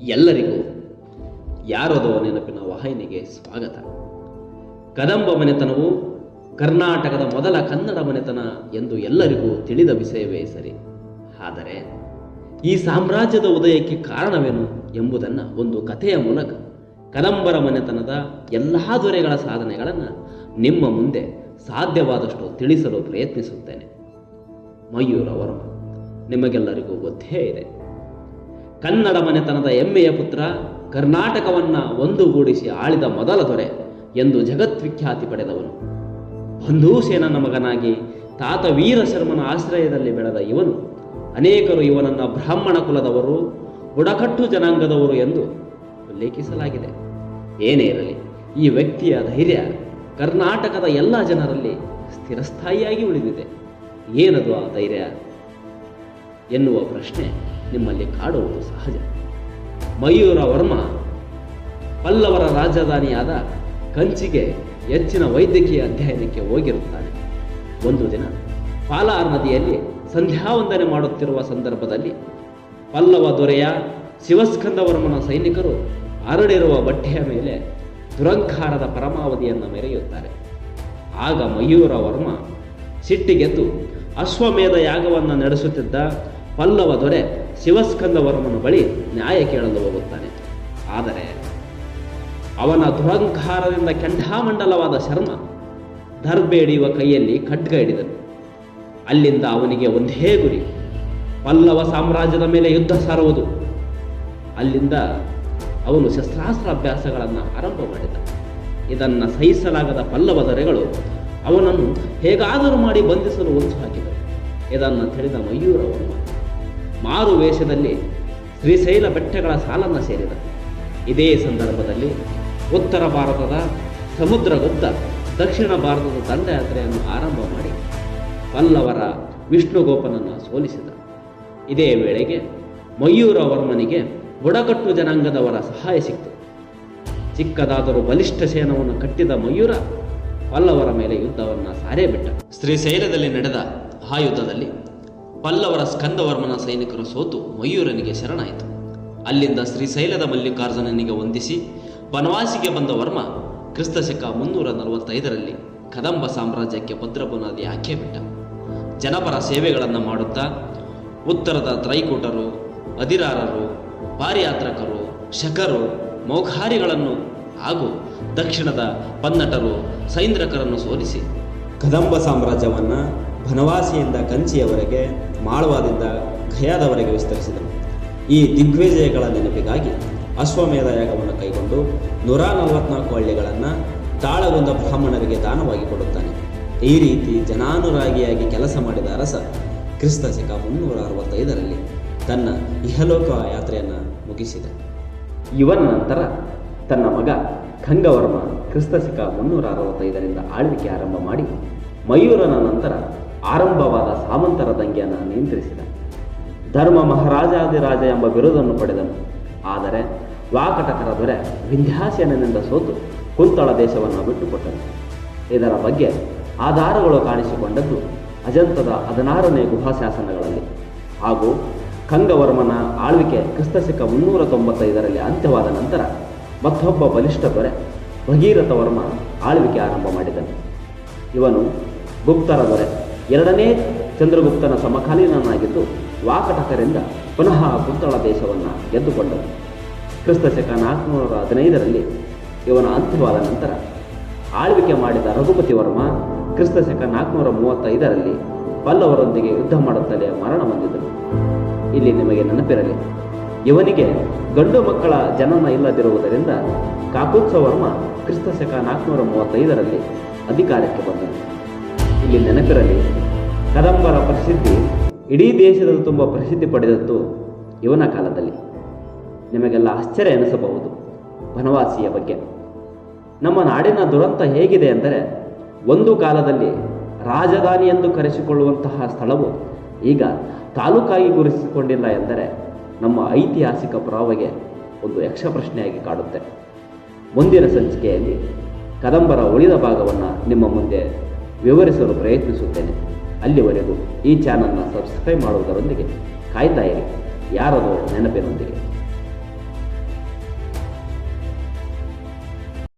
ಎಲ್ಲರಿಗೂ ಯಾರದೋ ನೆನಪಿನ ವಾಹಿನಿಗೆ ಸ್ವಾಗತ. ಕದಂಬ ಮನೆತನವು ಕರ್ನಾಟಕದ ಮೊದಲ ಕನ್ನಡ ಮನೆತನ ಎಂದು ಎಲ್ಲರಿಗೂ ತಿಳಿದ ವಿಷಯವೇ ಸರಿ. ಆದರೆ ಈ ಸಾಮ್ರಾಜ್ಯದ ಉದಯಕ್ಕೆ ಕಾರಣವೇನು ಎಂಬುದನ್ನು ಒಂದು ಕಥೆಯ ಮೂಲಕ ಕದಂಬರ ಮನೆತನದ ಎಲ್ಲ ದೊರೆಗಳ ಸಾಧನೆಗಳನ್ನು ನಿಮ್ಮ ಮುಂದೆ ಸಾಧ್ಯವಾದಷ್ಟು ತಿಳಿಸಲು ಪ್ರಯತ್ನಿಸುತ್ತೇನೆ. ಮಯೂರ ನಿಮಗೆಲ್ಲರಿಗೂ ಗೊತ್ತೇ ಇದೆ. ಕನ್ನಡ ಮನೆತನದ ಹೆಮ್ಮೆಯ ಪುತ್ರ ಕರ್ನಾಟಕವನ್ನ ಒಂದುಗೂಡಿಸಿ ಆಳಿದ ಮೊದಲ ದೊರೆ ಎಂದು ಜಗತ್ವಿಖ್ಯಾತಿ ಪಡೆದವನು. ಬಂಧೂಸೇನನ ಮಗನಾಗಿ ತಾತ ವೀರಶರ್ಮನ ಆಶ್ರಯದಲ್ಲಿ ಬೆಳೆದ ಇವನು. ಅನೇಕರು ಇವನನ್ನು ಬ್ರಾಹ್ಮಣ ಕುಲದವರು, ಬುಡಕಟ್ಟು ಜನಾಂಗದವರು ಎಂದು ಉಲ್ಲೇಖಿಸಲಾಗಿದೆ. ಏನೇ ಇರಲಿ, ಈ ವ್ಯಕ್ತಿಯ ಧೈರ್ಯ ಕರ್ನಾಟಕದ ಎಲ್ಲ ಜನರಲ್ಲಿ ಸ್ಥಿರಸ್ಥಾಯಿಯಾಗಿ ಉಳಿದಿದೆ. ಏನದು ಆ ಧೈರ್ಯ ಎನ್ನುವ ಪ್ರಶ್ನೆ. ನಿಮ್ಮಲ್ಲಿ ಕಾಡುವುದು ಸಹಜ. ಮಯೂರ ವರ್ಮ ಪಲ್ಲವರ ರಾಜಧಾನಿಯಾದ ಕಂಚಿಗೆ ಹೆಚ್ಚಿನ ವೈದ್ಯಕೀಯ ಅಧ್ಯಯನಕ್ಕೆ ಹೋಗಿರುತ್ತಾನೆ. ಒಂದು ದಿನ ಪಾಲಾರ್ ನದಿಯಲ್ಲಿ ಸಂಧ್ಯಾವಂದನೆ ಮಾಡುತ್ತಿರುವ ಸಂದರ್ಭದಲ್ಲಿ ಪಲ್ಲವ ದೊರೆಯ ಶಿವಸ್ಕಂದವರ್ಮನ ಸೈನಿಕರು ಅರಳಿರುವ ಬಟ್ಟೆಯ ಮೇಲೆ ದುರಂಕಾರದ ಪರಮಾವಧಿಯನ್ನು ಮೆರೆಯುತ್ತಾರೆ. ಆಗ ಮಯೂರ ವರ್ಮ ಸಿಟ್ಟಿಗೆದ್ದು ಅಶ್ವಮೇಧ ಯಾಗವನ್ನು ನಡೆಸುತ್ತಿದ್ದ ಪಲ್ಲವ ದೊರೆ ಶಿವಸ್ಕಂದವರ್ಮನ ಬಳಿ ನ್ಯಾಯ ಕೇಳಲು ಹೋಗುತ್ತಾನೆ. ಆದರೆ ಅವನ ದುರಂಕಾರದಿಂದ ಕೆಂಡಾಮಂಡಲವಾದ ಶರ್ಮ ದರ್ಬೇಡಿಯುವ ಕೈಯಲ್ಲಿ ಖಡ್ಗ ಹಿಡಿದನು. ಅಲ್ಲಿಂದ ಅವನಿಗೆ ಒಂದೇ ಗುರಿ, ಪಲ್ಲವ ಸಾಮ್ರಾಜ್ಯದ ಮೇಲೆ ಯುದ್ಧ ಸಾರುವುದು. ಅಲ್ಲಿಂದ ಅವನು ಶಸ್ತ್ರಾಸ್ತ್ರ ಅಭ್ಯಾಸಗಳನ್ನು ಆರಂಭ ಮಾಡಿದ. ಇದನ್ನು ಸಹಿಸಲಾಗದ ಪಲ್ಲವ ದೊರೆಗಳು ಅವನನ್ನು ಹೇಗಾದರೂ ಮಾಡಿ ಬಂಧಿಸಲು ಒಂದು ಹಾಕಿದರು ಇದನ್ನು ತಿಳಿದ ಮಯೂರವರ್ಮ ಮಾರು ವೇಷದಲ್ಲಿ ಶ್ರೀಶೈಲ ಬೆಟ್ಟಗಳ ಸಾಲನ್ನು ಸೇರಿದ. ಇದೇ ಸಂದರ್ಭದಲ್ಲಿ ಉತ್ತರ ಭಾರತದ ಸಮುದ್ರಗುಪ್ತ ದಕ್ಷಿಣ ಭಾರತದ ದಂಡಯಾತ್ರೆಯನ್ನು ಆರಂಭ ಮಾಡಿ ಪಲ್ಲವರ ವಿಷ್ಣುಗೋಪನನ್ನು ಸೋಲಿಸಿದ. ಇದೇ ವೇಳೆಗೆ ಮಯೂರವರ್ಮನಿಗೆ ಬುಡಕಟ್ಟು ಜನಾಂಗದವರ ಸಹಾಯ ಸಿಕ್ತು. ಚಿಕ್ಕದಾದರೂ ಬಲಿಷ್ಠ ಸೇನವನ್ನು ಕಟ್ಟಿದ ಮಯೂರ ಪಲ್ಲವರ ಮೇಲೆ ಯುದ್ಧವನ್ನು ಸಾರೇ ಬಿಟ್ಟ ಶ್ರೀಶೈಲದಲ್ಲಿ ನಡೆದ ಆ ಯುದ್ಧದಲ್ಲಿ ಪಲ್ಲವರ ಸ್ಕಂದವರ್ಮನ ಸೈನಿಕರು ಸೋತು ಮಯೂರನಿಗೆ ಶರಣಾಯಿತು. ಅಲ್ಲಿಂದ ಶ್ರೀಶೈಲದ ಮಲ್ಲಿಕಾರ್ಜುನನಿಗೆ ವಂದಿಸಿ ಬನವಾಸಿಗೆ ಬಂದ ವರ್ಮ ಕ್ರಿಸ್ತಶಕ ಮುನ್ನೂರ ನಲವತ್ತೈದರಲ್ಲಿ ಕದಂಬ ಸಾಮ್ರಾಜ್ಯಕ್ಕೆ ಭದ್ರ ಬುನಾದಿ ಬಿಟ್ಟ. ಜನಪರ ಸೇವೆಗಳನ್ನು ಮಾಡುತ್ತಾ ಉತ್ತರದ ತ್ರೈಕೂಟರು ಅದಿರಾರರು ಪಾರಿಯಾತ್ರಕರು ಶಕರು, ಮೌಖಾರಿಗಳನ್ನು ಹಾಗೂ ದಕ್ಷಿಣದ ಪನ್ನಟರು ಸೈಂದ್ರಕರನ್ನು ಸೋಲಿಸಿ. ಕದಂಬ ಸಾಮ್ರಾಜ್ಯವನ್ನು ಬನವಾಸಿಯಿಂದ ಕಂಚಿಯವರೆಗೆ ಮಾಳವಾದಿಂದ ಖಯಾದವರೆಗೆ ವಿಸ್ತರಿಸಿದನು. ಈ ದಿಗ್ವಿಜಯಗಳ ನೆನಪಿಗಾಗಿ ಅಶ್ವಮೇಧ ಯಾಗವನ್ನು ಕೈಗೊಂಡು ನೂರ ನಲವತ್ನಾಲ್ಕು ಹಳ್ಳಿಗಳನ್ನು ತಾಳಗೊಂಡ ಬ್ರಾಹ್ಮಣರಿಗೆ ದಾನವಾಗಿ ಕೊಡುತ್ತಾನೆ. ಈ ರೀತಿ ಜನಾನುರಾಗಿಯಾಗಿ ಕೆಲಸ ಮಾಡಿದ ಅರಸ ಕ್ರಿಸ್ತ ಶಕ ಮುನ್ನೂರ ಅರವತ್ತೈದರಲ್ಲಿ ತನ್ನ ಇಹಲೋಕ ಯಾತ್ರೆಯನ್ನು ಮುಗಿಸಿದ. ಇವನ ನಂತರ ತನ್ನ ಮಗ ಖಂಗವರ್ಮ ಕ್ರಿಸ್ತಶಕ ಮುನ್ನೂರ ಅರವತ್ತೈದರಿಂದ ಆಳ್ವಿಕೆ ಆರಂಭ ಮಾಡಿ ಮಯೂರನ ನಂತರ ಆರಂಭವಾದ ಸಾಮಂತರ ದಂಗೆಯನ್ನು ನಿಯಂತ್ರಿಸಿದ ಧರ್ಮ ಮಹಾರಾಜಾದಿರಾಜ ಎಂಬ ಬಿರುದನ್ನು ಪಡೆದನು. ಆದರೆ ವಾಕಟಕರ ದೊರೆ ವಿಂಧ್ಯಾಸೇನನಿಂದ ಸೋತು ಕುಂತಳ ದೇಶವನ್ನು ಬಿಟ್ಟುಕೊಟ್ಟನು. ಇದರ ಬಗ್ಗೆ ಆಧಾರಗಳು ಕಾಣಿಸಿಕೊಂಡದ್ದು ಅಜಂತದ ಹದಿನಾರನೇ ಗುಹಾಶಾಸನಗಳಲ್ಲಿ. ಹಾಗೂ ಕಂಗವರ್ಮನ ಆಳ್ವಿಕೆ ಕ್ರಿಸ್ತಶಕ ಮುನ್ನೂರ ತೊಂಬತ್ತೈದರಲ್ಲಿ ಅಂತ್ಯವಾದ ನಂತರ ಮತ್ತೊಬ್ಬ ಬಲಿಷ್ಠ ದೊರೆ ಭಗೀರಥ ವರ್ಮ ಆಳ್ವಿಕೆ ಆರಂಭ ಮಾಡಿದನು. ಇವನು ಗುಪ್ತರ ದೊರೆ. ಎರಡನೇ ಚಂದ್ರಗುಪ್ತನ ಸಮಕಾಲೀನನಾಗಿದ್ದು ವಾಕಟಕರಿಂದ ಪುನಃ ಕುಂತಳ ದೇಶವನ್ನು ಗೆದ್ದುಕೊಂಡನು. ಕ್ರಿಸ್ತಶಕ ನಾಲ್ಕುನೂರ ಹದಿನೈದರಲ್ಲಿ ಇವನ ಅಂತ್ಯವಾದ ನಂತರ ಆಳ್ವಿಕೆ ಮಾಡಿದ ರಘುಪತಿ ವರ್ಮ ಕ್ರಿಸ್ತಶಕ ನಾಲ್ಕುನೂರ ಮೂವತ್ತೈದರಲ್ಲಿ ಪಲ್ಲವರೊಂದಿಗೆ ಯುದ್ಧ ಮಾಡುತ್ತಲೇ ಮರಣ ಹೊಂದಿದನು. ಇಲ್ಲಿ ನಿಮಗೆ ನೆನಪಿರಲಿ, ಇವನಿಗೆ ಗಂಡು ಮಕ್ಕಳ ಜನನ ಇಲ್ಲದಿರುವುದರಿಂದ ಕಾಕುತ್ಸವರ್ಮ ಕ್ರಿಸ್ತಶಕ ನಾಲ್ಕುನೂರ ಮೂವತ್ತೈದರಲ್ಲಿ ಅಧಿಕಾರಕ್ಕೆ ಬಂದನು. ಇಲ್ಲಿ ನೆನಪಿರಲಿ, ಕದಂಬರ ಪ್ರಸಿದ್ಧಿ ಇಡೀ ದೇಶದಲ್ಲಿ ತುಂಬ ಪ್ರಸಿದ್ಧಿ ಪಡೆದದ್ದು ಇವನ ಕಾಲದಲ್ಲಿ. ನಿಮಗೆಲ್ಲ ಆಶ್ಚರ್ಯ ಎನಿಸಬಹುದು ಬನವಾಸಿಯ ಬಗ್ಗೆ. ನಮ್ಮ ನಾಡಿನ ದುರಂತ ಹೇಗಿದೆ ಅಂದರೆ, ಒಂದು ಕಾಲದಲ್ಲಿ ರಾಜಧಾನಿ ಎಂದು ಕರೆಸಿಕೊಳ್ಳುವಂತಹ ಸ್ಥಳವು ಈಗ ತಾಲೂಕಾಗಿ ಗುರುತಿಸಿಕೊಂಡಿಲ್ಲ ಎಂದರೆ ನಮ್ಮ ಐತಿಹಾಸಿಕ ಪುರಾವೆಗೆ ಒಂದು ಯಕ್ಷ ಪ್ರಶ್ನೆಯಾಗಿ ಕಾಡುತ್ತೆ. ಮುಂದಿನ ಸಂಚಿಕೆಯಲ್ಲಿ ಕದಂಬರ ಉಳಿದ ಭಾಗವನ್ನು ನಿಮ್ಮ ಮುಂದೆ ವಿವರಿಸಲು ಪ್ರಯತ್ನಿಸುತ್ತೇನೆ. ಅಲ್ಲಿವರೆಗೂ ಈ ಚಾನಲ್ನ ಸಬ್ಸ್ಕ್ರೈಬ್ ಮಾಡುವುದರೊಂದಿಗೆ ಕಾಯ್ತಾ ಇರಿ. ಯಾರದೋ ನೆನಪಿನೊಂದಿಗೆ.